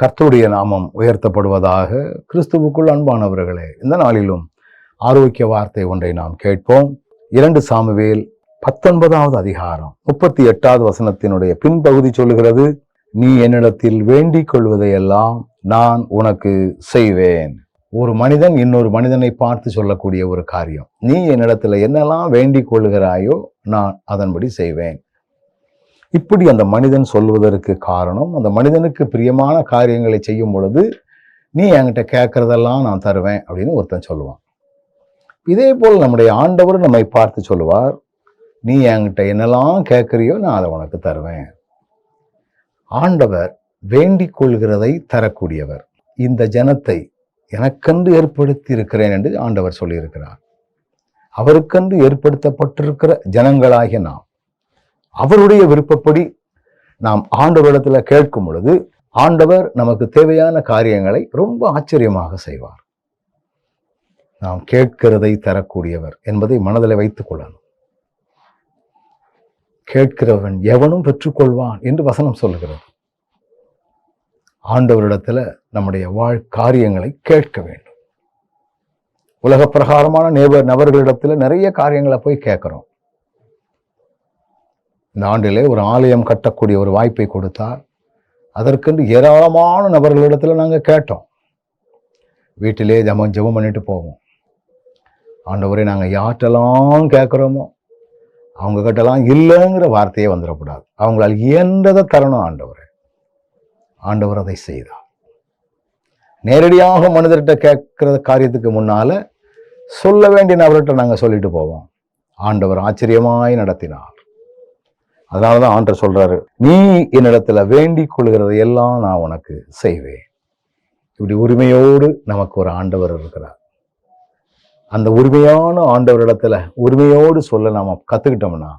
கர்த்தருடைய நாமம் உயர்த்தப்படுவதாக கிறிஸ்துவுக்குள் அன்பானவர்களே இந்த நாளிலும் ஆரோக்கிய வார்த்தை ஒன்றை நாம் கேட்போம். இரண்டு சாமுவேல் பத்தொன்பதாவது அதிகாரம் முப்பத்தி எட்டாவது வசனத்தினுடைய பின்பகுதி சொல்லுகிறது நீ என்னிடத்தில் வேண்டிக் கொள்வதையெல்லாம் நான் உனக்கு செய்வேன். ஒரு மனிதன் இன்னொரு மனிதனை பார்த்து சொல்லக்கூடிய ஒரு காரியம். நீ என்னிடத்துல என்னெல்லாம் வேண்டிக் கொள்கிறாயோ நான் அதன்படி செய்வேன். இப்படி அந்த மனிதன் சொல்வதற்கு காரணம் அந்த மனிதனுக்கு பிரியமான காரியங்களை செய்யும் பொழுது நீ என்கிட்ட கேட்குறதெல்லாம் நான் தருவேன் அப்படின்னு ஒருத்தன் சொல்லுவான். இதே போல் நம்முடைய ஆண்டவர் நம்மை பார்த்து சொல்லுவார் நீ என்கிட்ட என்னெல்லாம் கேட்குறியோ நான் அதை உனக்கு தருவேன். ஆண்டவர் வேண்டிக் கொள்கிறதை தரக்கூடியவர். இந்த ஜனத்தை எனக்கென்று ஏற்படுத்தி இருக்கிறேன் என்று ஆண்டவர் சொல்லியிருக்கிறார். அவருக்கென்று ஏற்படுத்தப்பட்டிருக்கிற ஜனங்களாகிய நாம் அவருடைய விருப்பப்படி நாம் ஆண்டவரிடத்தில் கேட்கும் பொழுது ஆண்டவர் நமக்கு தேவையான காரியங்களை ரொம்ப ஆச்சரியமாக செய்வார். நாம் கேட்கிறதை தரக்கூடியவர் என்பதை மனதில் வைத்துக் கொள்ளணும். கேட்கிறவன் எவனும் பெற்றுக்கொள்வான் என்று வசனம் சொல்லுகிறது. ஆண்டவரிடத்தில் நம்முடைய வாழ் காரியங்களை கேட்க வேண்டும். உலக பிரகாரமான நேபர் நபர்களிடத்தில் நிறைய காரியங்களை போய் கேட்குறோம். இந்த ஆண்டிலே ஒரு ஆலயம் கட்டக்கூடிய ஒரு வாய்ப்பை கொடுத்தார். அதற்கென்று ஏராளமான நபர்களிடத்தில் நாங்கள் கேட்டோம். வீட்டிலே ஜமம் ஜெபம் பண்ணிட்டு போவோம். ஆண்டவரை நாங்கள் யார்கிட்டலாம் கேட்குறோமோ அவங்க கிட்டலாம் இல்லைங்கிற வார்த்தையே வந்துடக்கூடாது. அவங்களால் இயன்றதை தரணும் ஆண்டவர். ஆண்டவர் அதை செய்தார். நேரடியாக மனிதர்கிட்ட கேட்குற காரியத்துக்கு முன்னால் சொல்ல வேண்டிய நபர்கிட்ட நாங்கள் சொல்லிட்டு போவோம். ஆண்டவர் ஆச்சரியமாய் நடத்தினார். அதனால தான் ஆண்டர் சொல்றாரு நீ என்னிடத்துல வேண்டிக் கொள்கிறதை எல்லாம் நான் உனக்கு செய்வேன். இப்படி உரிமையோடு நமக்கு ஒரு ஆண்டவர் இருக்கிறார். அந்த உரிமையான ஆண்டவரிடத்துல உரிமையோடு சொல்ல நாம் கத்துக்கிட்டோம்னா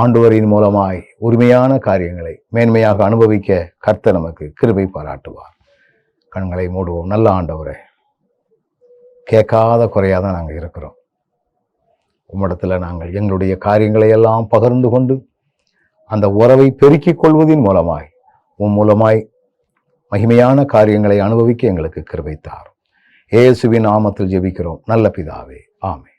ஆண்டவரின் மூலமாய் உரிமையான காரியங்களை மேன்மையாக அனுபவிக்க கர்த்தர் நமக்கு கிருபை பாராட்டுவார். கண்களை மூடுவோம். நல்ல ஆண்டவரே கேட்காத குறையாக தான் நாங்கள் இருக்கிறோம். உம்மிடத்தில் நாங்கள் எங்களுடைய காரியங்களை எல்லாம் பகிர்ந்து கொண்டு அந்த உறவை பெருக்கிக் கொள்வதின் மூலமாய் உன் மூலமாய் மகிமையான காரியங்களை அனுபவிக்க எங்களுக்கு கிருபைத்தார் இயேசுவின் நாமத்தில் ஜெபிக்கிறோம். நல்ல பிதாவே. ஆமே